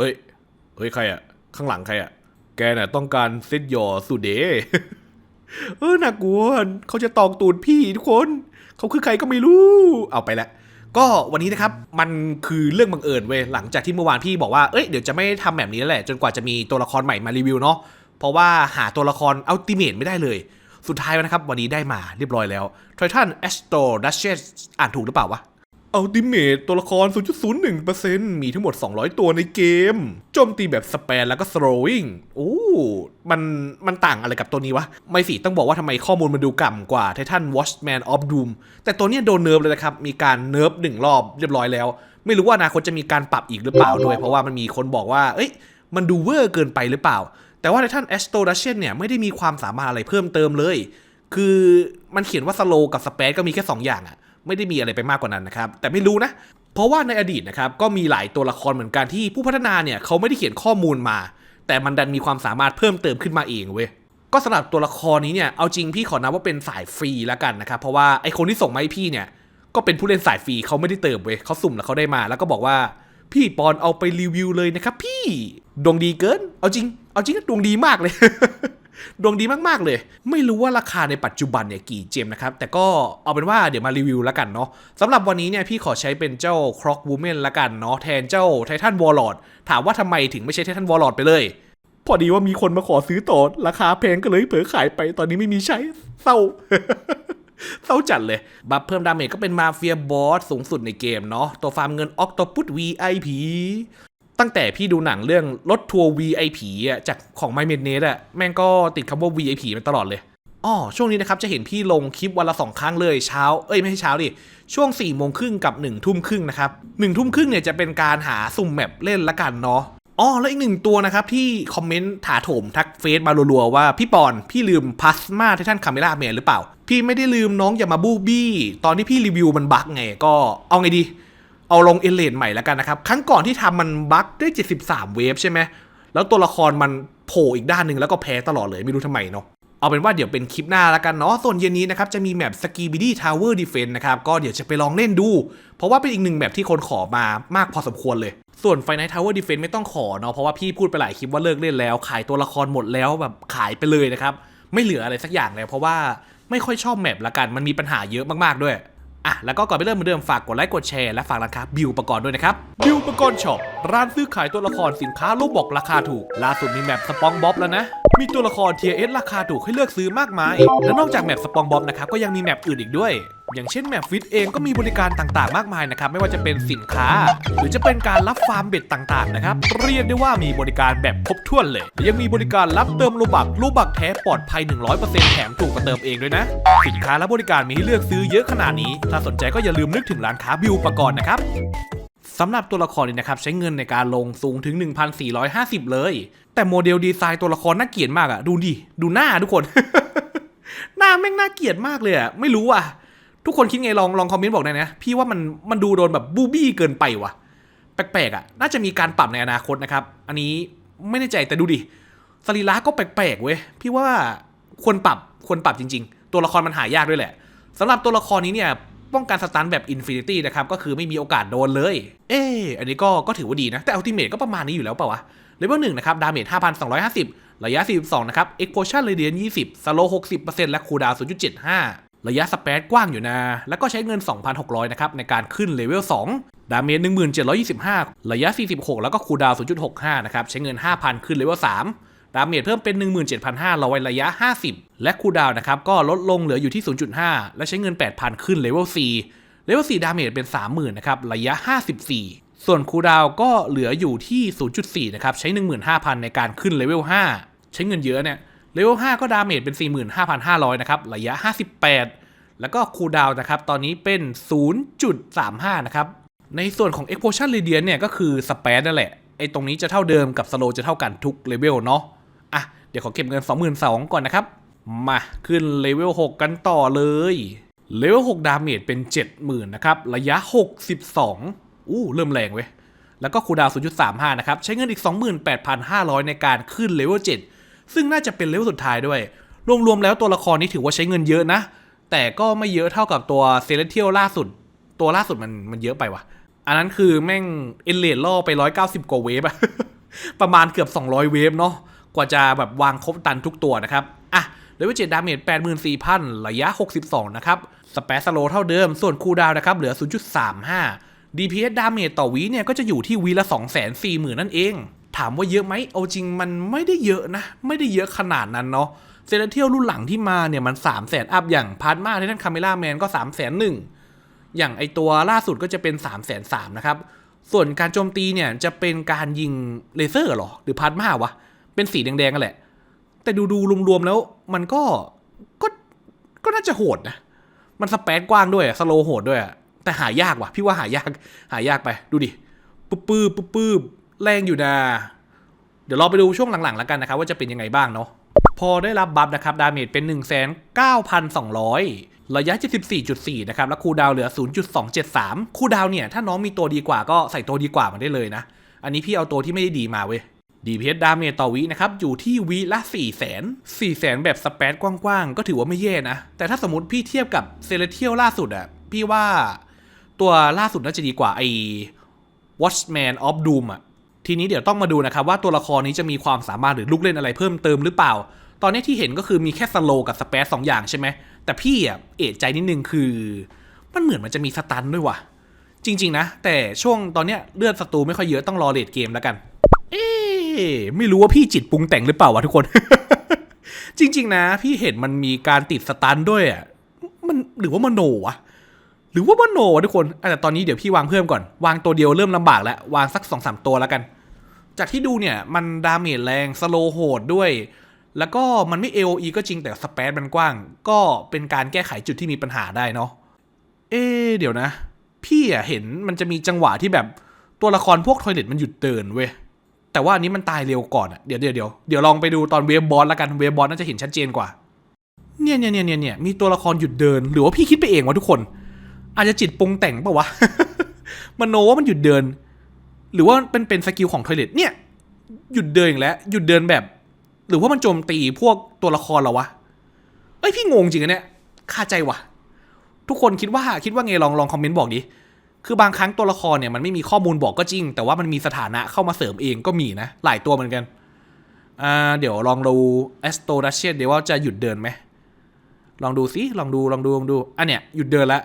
เฮ้ย เฮ้ย ใครอะข้างหลังใครอะแกน่ะต้องการเซตยอสุดเดเออน่ากลัวเขาจะตองตูดพี่ทุกคน เขาคือใครก็ไม่รู้ เอาไปละ ก็วันนี้นะครับ มันคือเรื่องบังเอิญเว้ย หลังจากที่เมื่อวานพี่บอกว่า เอ้ย เดี๋ยวจะไม่ทำแบบนี้แล้วแหละ จนกว่าจะมีตัวละครใหม่มารีวิวเนาะ เพราะว่าหาตัวละครอัลติเม e ไม่ได้เลย สุดท้ายนะครับ วันนี้ได้มาเรียบร้อยแล้วทริทันแอสโตรดัชเชสอ่านถูกหรือเปล่าวะ อัลติเม e ตัวละคร 0.01%มีทั้งหมด 200 ตัวในเกม โจมตีแบบสเปนแล้วก็ throwing โอ้ มัน มันต่างอะไรกับตัวนี้วะ ไม่สิ ต้องบอกว่าทำไมข้อมูลมันดูก่ำกว่า Titan Watchman of Doom แต่ตัวเนี้ยโดนเนิร์ฟเลยนะครับ มีการเนิร์ฟหนึ่งรอบเรียบร้อยแล้ว ไม่รู้ว่าอนาคตจะมีการปรับอีกหรือเปล่าด้วย เพราะว่ามันมีคนบอกว่า เอ้ย มันดูเวอร์เกินไปหรือเปล่า แต่ว่า Titan a s t o r a t i o n เนี่ยไม่ได้มีความสามารถอะไรเพิ่มเติมเลย คือมันเขียนว่าสโลกับสเปซก็มีแค่2อย่างอะ ไม่ได้มีอะไรไปมากกว่านั้นนะครับ แต่ไม่รู้นะ เพราะว่าในอดีตนะครับก็มีหลายตัวละครเหมือนกันที่ผู้พัฒนาเนี่ยเขาไม่ได้เขียนข้อมูลมา แต่มันดันมีความสามารถเพิ่มเติมขึ้นมาเองเว้ยก็สำหรับตัวละครนี้เนี่ยเอาจริงพี่ขอนับว่าเป็นสายฟรีแล้วกันนะครับเพราะว่าไอคนที่ส่งมาให้พี่เนี่ยก็เป็นผู้เล่นสายฟรีเขาไม่ได้เติมเว้ยเขาสุ่มแล้วเขาได้มา แล้วก็บอกว่าพี่ปอนเอาไปรีวิวเลยนะครับ พี่ดวงดีเกิน เอาจริง เอาจริงก็ดวงดีมากเลย ดวงดีมากๆเลย ไม่รู้ว่าราคาในปัจจุบันเนี่ยกี่เจมนะครับ แต่ก็เอาเป็นว่าเดี๋ยวมารีวิวแล้วกันเนาะสำหรับวันนี้เนี่ยพี่ขอใช้เป็นเจ้าคร็อกวูแมนละกันเนาะแทนเจ้าไททันวอลลอดถามว่าทำไมถึงไม่ใช่ไททันวอลลอดไปเลย พอดีว่ามีคนมาขอซื้อต่อราคาแพงก็เลยเผลอขายไปตอนนี้ไม่มีใช้เศร้าเศร้าจัดเลย บัฟเพิ่มดาเมจก็เป็นมาเฟียบอสสูงสุดในเกมเนาะ ตัวฟาร์มเงินออกตปุต VIP ตั้งแต่พี่ดูหนังเรื่องรถทัวร์ VIP อะจากของไมเมดเนสอะแม่งก็ติดคำว่า VIP มาตลอดเลยอ๋อช่วงนี้นะครับจะเห็นพี่ลงคลิปวันละสองครั้งเลยเช้า เอ้ยไม่ใช่เช้าดิ ช่วง4ี่โมงครึ่งกับ1นึ่ทุ่มครึ่งนะครับหนึ่งทุ่มครึ่งเนี่ยจะเป็นการหาสุ่มแมปเล่นละกันเนาะอ๋อแล้วอีกหนึ่งตัวนะครับที่คอมเมนต์ถาโถมทักเฟซมารัวๆว่าพี่ปอน พี่ลืมพลาสมาที่ท่านคาเมล่าแมนหรือเปล่า พี่ไม่ได้ลืมน้องอย่ามาบูบี้ ตอนที่พี่รีวิวมันบักไงก็เอาไงดี เอาลงเอเลนใหม่แล้วกันนะครับ ครั้งก่อนที่ทำมันบั๊กได้ 73 เวฟใช่ไหม แล้วตัวละครมันโผล่อีกด้านหนึ่งแล้วก็แพ้ตลอดเลยไม่รู้ทำไมเนาะเอาเป็นว่าเดี๋ยวเป็นคลิปหน้าแล้วกันเนาะ ส่วนเย็นนี้นะครับจะมีแมป s k i b i d y Tower Defense นต์นะครับ ก็เดี๋ยวจะไปลองเล่นดู เพราะว่าเป็นอีกหนึ่งแมปที่คนขอมามากพอสมควรเลย ส่วน f i n a l Tower Defense ไม่ต้องขอเนาะ เพราะว่าพี่พูดไปหลายคลิปว่าเลิกเล่นแล้ว ขายตัวละครหมดแล้วแบบขายไปเลยนะครับ ไม่เหลืออะไรสักอย่างเลยเพราะว่าไม่ค่อยชอบแมปละกัน มันมีปัญหาเยอะมากๆด้วย อะแล้วก็ก่อนไปเริ่มเหมือนเดิมฝากกดไลค์กดแชร์และฝากร้านค้าบิวประกอบด้วยนะครับบิวประกอบช็อปร้านซื้อขายตัวละครสินค้ารูปบอกราคาถูกล่าสุดมีแมปสปองบ๊อบแล้วนะ มีตัวละครเทียเอสราคาถูกให้เลือกซื้อมากมาย และนอกจากแมปสปองบ๊อบนะครับก็ยังมีแมปอื่นอีกด้วย อย่างเช่นแมปฟิตเองก็มีบริการต่างๆ มากมายนะครับ ไม่ว่าจะเป็นสินค้า หรือจะเป็นการรับฟาร์มเบ็ดต่างๆนะครับ เรียกได้ว่ามีบริการแบบครบถ้วนเลย ยังมีบริการรับเติมโลบักโลบักแท้ปลอดภัย 100%แถมถูกกว่าเติมเองด้วยนะ สินค้าและบริการมีให้เลือกซื้อเยอะขนาดนี้ ถ้าสนใจก็อย่าลืมนึกถึงร้านค้าบิวประกอบนะครับสำหรับตัวละครนี่นะครับใช้เงินในการลงสูงถึง 1,450 เลย แต่โมเดลดีไซน์ตัวละครน่าเกลียดมากอะดูดิดูหน้าทุกคน หน้าแม่งน่าเกลียดมากเลยอะไม่รู้อะ ทุกคนคิดไงลองลองคอมเมนต์บอกหน่อยนะพี่ว่ามันมันดูโดนแบบบูบี้เกินไปว่ะ แปลกๆอะ น่าจะมีการปรับในอนาคตนะครับ อันนี้ไม่แน่ใจแต่ดูดิสรีระก็แปลกๆเว้ยพี่ว่าควรปรับควรปรับจริง ๆ ตัวละครมันหายากด้วยแหละสำหรับตัวละครนี้เนี่ยป้องกันสตันแบบอินฟินิตี้นะครับ ก็คือไม่มีโอกาสโดนเลย เอออันนี้ก็ก็ถือว่าดีนะ แต่อัลติเมทก็ประมาณนี้อยู่แล้วเปล่าวะเลเวลหนึ่งนะครับ ดาเมจ 5,250 ระยะ 42 นะครับ เอ็กโพชั่นเรเดียน20 สโล 60%และคูดาวน์0.75 ระยะสเปซกว้างอยู่นะ แล้วก็ใช้เงิน 2,600 นะครับ ในการขึ้นเลเวล 2 ดาเมจ1725 ระยะ 46 แล้วก็คูดาวน์0.65 นะครับ ใช้เงิน 5,000 ขึ้นเลเวล 3 ดาเมจเพิ่มเป็น 17,500 ระยะ 50 และคูดาวนะครับ ก็ลดลงเหลืออยู่ที่ 0.5 และใช้เงิน 8,000 ขึ้นเลเวล 4 เลเวล 4 ดาเมจเป็น 30,000 นะครับ ระยะ 54 ส่วนคูดาวก็เหลืออยู่ที่ 0.4 นะครับ ใช้ 15,000 ในการขึ้นเลเวล 5 ใช้เงินเยอะเนี่ย เลเวล5ก็ดาเมจเป็น 45,500 นะครับ ระยะ 58 แล้วก็คูลดาวน์นะครับ ตอนนี้เป็น 0.35 นะครับ ในส่วนของ Explosion Radiant เนี่ยก็คือสเปซนั่นแหละ ไอ้ตรงนี้จะเท่าเดิมกับสโลจะเท่ากันทุกเลเวลเนาะ อะ เดี๋ยวขอเก็บเงิน 22,000 ก่อนนะครับ มาขึ้นเลเวล 6 กันต่อเลย เลเวล 6 ดาเมจเป็น 70,000 นะครับ ระยะ 62 อู้ เริ่มแรงเว้ย แล้วก็คูลดาวน์0.35 นะครับ ใช้เงินอีก 28,500 ในการขึ้นเลเวล 7 ซึ่งน่าจะเป็นเลเวลสุดท้ายด้วย รวมๆแล้วตัวละครนี้ถือว่าใช้เงินเยอะนะ แต่ก็ไม่เยอะเท่ากับตัวเซเลเทียลล่าสุด ตัวล่าสุดมันมันเยอะไปว่ะ อันนั้นคือแม่งเอเลดล่อไป190กว่าเวฟอะประมาณเกือบ 200 เวฟเนาะกว่าจะแบบวางครบตันทุกตัวนะครับ อะเลเวล7ดดาเมจ84,000ระยะ 62 นะครับ สเปซสโลเท่าเดิม ส่วนคูดาวน์นะครับ เหลือ 0.35 DPS ดาเมจต่อวีเนี่ย ก็จะอยู่ที่วีละ 240,000 นั่นเอง ถามว่าเยอะไหมเอาจริงมันไม่ได้เยอะนะ ไม่ได้เยอะขนาดนั้นเนาะเซเลเทียลรุ่นหลังที่มาเนี่ยมัน3 0 0 0 0 0อัพอย่างพาร์ทมาที่ท่านคาเมล่าแมนก็3 0 0 0 0 0อย่างไอตัวล่าสุดก็จะเป็น3 3 0 0 0นนะครับ ส่วนการโจมตีเนี่ยจะเป็นการยิงเลเซอร์หรอ หรือพาร์ทมาวะ เป็นสีแดงๆกันแหละ แต่ดูๆรวมๆแล้วมันก็ก็ก็น่าจะโหดนะ มันสเปซกว้างด้วยสโลโหดด้วยแต่หายากว่ะ พี่ว่าหายากหายากไปดูดิปื๊บปื๊บปื๊บปื๊บ แรงอยู่นะเดี๋ยวเราไปดูช่วงหลังๆแล้วกันนะครับว่าจะเป็นยังไงบ้างเนาะพอได้รับบัฟนะครับดาเมจเป็น 1 9 2 0 0 ระยะ 74.4 นะครับ แล้วคูดาวเหลือ 0.273 คูดาวเนี่ย ถ้าน้องมีตัวดีกว่าก็ใส่ตัวดีกว่ามันได้เลยนะ อันนี้พี่เอาตัวที่ไม่ได้ดีมาเว้ย DPS ดาเมจต่อวินะครับ อยู่ที่วิละ 4 0 0 0 0 0 4 0 0 0 0 แบบสเปซกว้างๆ ก็ถือว่าไม่แย่นะ แต่ถ้าสมมติพี่เทียบกับเซเลเทียลล่าสุดอะพี่ว่าตัวล่าสุดน่าจะดีกว่าไอ้ Watchman of Doom อะ ทีนี้เดี๋ยวต้องมาดูนะครับว่าตัวละครนี้จะมีความสามารถหรือลูกเล่นอะไรเพิ่มเติมหรือเปล่า ตอนนี้ที่เห็นก็คือมีแค่สโลกับสเปซสองอย่างใช่ไหมแต่พี่อะเอะใจนิดนึงคือ มันเหมือนมันจะมีสตันด้วยว่ะ จริง ๆ นะ แต่ช่วงตอนเนี้ยเลือดศัตรูไม่ค่อยเยอะต้องรอเลดเกมแล้วกัน เอ๊ะไม่รู้ว่าพี่จิตปรุงแต่งหรือเปล่าวะทุกคน จริง ๆ นะ พี่เห็นมันมีการติดสตันด้วยอะมันหรือว่ามโนวะหรือว่ามโนวะทุกคนแต่ตอนนี้เดี๋ยวพี่วางเพิ่มก่อน วางตัวเดียวเริ่มลำบากแล้ว วางสักสองสามตัวแล้วกัน จากที่ดูเนี่ย มันดาเมจแรงสโลโหดด้วย แล้วก็มันไม่ AOE ก็จริงแต่สเปซมันกว้าง ก็เป็นการแก้ไขจุดที่มีปัญหาได้เนาะเอ๊เดี๋ยวนะ พี่อะเห็นมันจะมีจังหวะที่แบบตัวละครพวกทอยเลตมันหยุดเดินเว้ยแต่ว่าอันนี้มันตายเร็วก่อนอะเดี๋ยวเดี๋ยวเดี๋ยวเดี๋ยวลองไปดูตอนเวฟบอสละกันเวฟบอสน่าจะเห็นชัดเจนกว่าเนี่ยเนี่ยเนี่ยเนี่ยมีตัวละครหยุดเดิน หรือว่าพี่คิดไปเองวะทุกคน อาจจะจิตปรุงแต่งปล่าวะ มันโนว่ามันหยุดเดิน หรือว่าเป็นเป็นสกิลของทอยเลตเนี่ยหยุดเดินอีกแล้วหยุดเดินแบบ หรือว่ามันโจมตีพวกตัวละครเรอวะเอ้ยพี่งงจริงอะเนี่ยคาใจวะทุกคนคิดว่าคิดว่าไงลองลองคอมเมนต์บอกดิคือบางครั้งตัวละครเนี่ยมันไม่มีข้อมูลบอกก็จริง แต่ว่ามันมีสถานะเข้ามาเสริมเองก็มีนะ หลายตัวเหมือนกันอ่าเดี๋ยวลองดูแอสโตดัชเชตเดี๋ยวว่าจะหยุดเดินไหมลองดูสิลองดูลองดูลองดูอันเนี้ยหยุดเดินแล้ว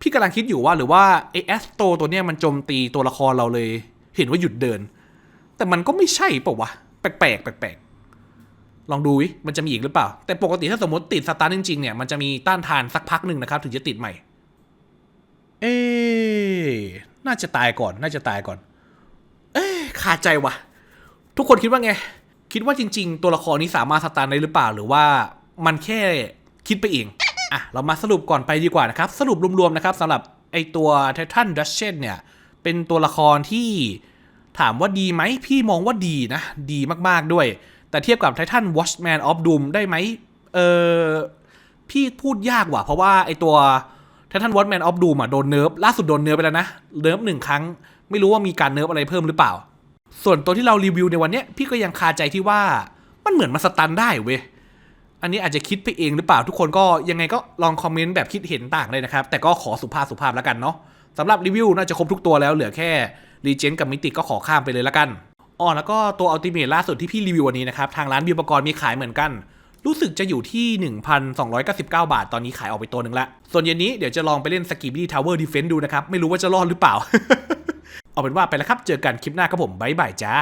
พี่กำลังคิดอยู่ว่าหรือว่าไอแอสโตตัวเนี้ยมันโจมตีตัวละครเราเลย เห็นว่าหยุดเดิน แต่มันก็ไม่ใช่ปล่าวะแปลกแปลกลองดูวิมันจะมีอีกหรือเปล่า แต่ปกติถ้าสมมติติดสตาร์จริงๆเนี่ยมันจะมีต้านทานสักพักหนึ่งนะครับ ถึงจะติดใหม่ เอ๊ะน่าจะตายก่อน น่าจะตายก่อน เอ๊ะขาดใจวะทุกคนคิดว่าไง คิดว่าจริง ๆ ตัวละครนี้สามารถสตาร์ได้หรือเปล่า หรือว่ามันแค่คิดไปเอง อะเรามาสรุปก่อนไปดีกว่านะครับ สรุปรวมๆนะครับสำหรับไอตัวไททันดัชเชนเนี่ย เป็นตัวละครที่ถามว่าดีไหมพี่มองว่าดีนะ ดีมากๆด้วย แต่เทียบกับไททัน Watchman of Doom ได้ไหมเออพี่พูดยากว่ะ เพราะว่าไอตัวไททัน Watchman of Doom อะโดนเนิร์ฟล่าสุดโดนเนิร์ฟไปแล้วนะ เนิร์ฟหนึ่งครั้ง ไม่รู้ว่ามีการเนิร์ฟอะไรเพิ่มหรือเปล่า ส่วนตัวที่เรารีวิวในวันเนี้ยพี่ก็ยังคาใจที่ว่ามันเหมือนมาสตันได้เว้ย อันนี้อาจจะคิดไปเองหรือเปล่าทุกคนก็ยังไงก็ลองคอมเมนต์แบบคิดเห็นต่างเลยนะครับ แต่ก็ขอสุภาพสุภาพแล้วกันเนาะสำหรับรีวิวน่าจะครบทุกตัวแล้วเหลือแค่รีเจนกับมิติก็ขอข้ามไปเลยแล้วกันอ๋อแล้วก็ตัวอัลติเม e ล่าสุดที่พี่รีวิววันนี้นะครับ ทางร้านบิวปกรณ์มีขายเหมือนกัน รู้สึกจะอยู่ที่ 1,299 บาท ตอนนี้ขายออกไปตัวหนึ่งละ ส่วนเย็นนี้เดี๋ยวจะลองไปเล่นสกีบี้ทาวเวอร์ดีเฟนต์ดูนะครับ ไม่รู้ว่าจะรอดหรือเปล่า เอาเป็นว่าไปแล้วครับ เจอกันคลิปหน้าครับผมบ๊ายบายจ้า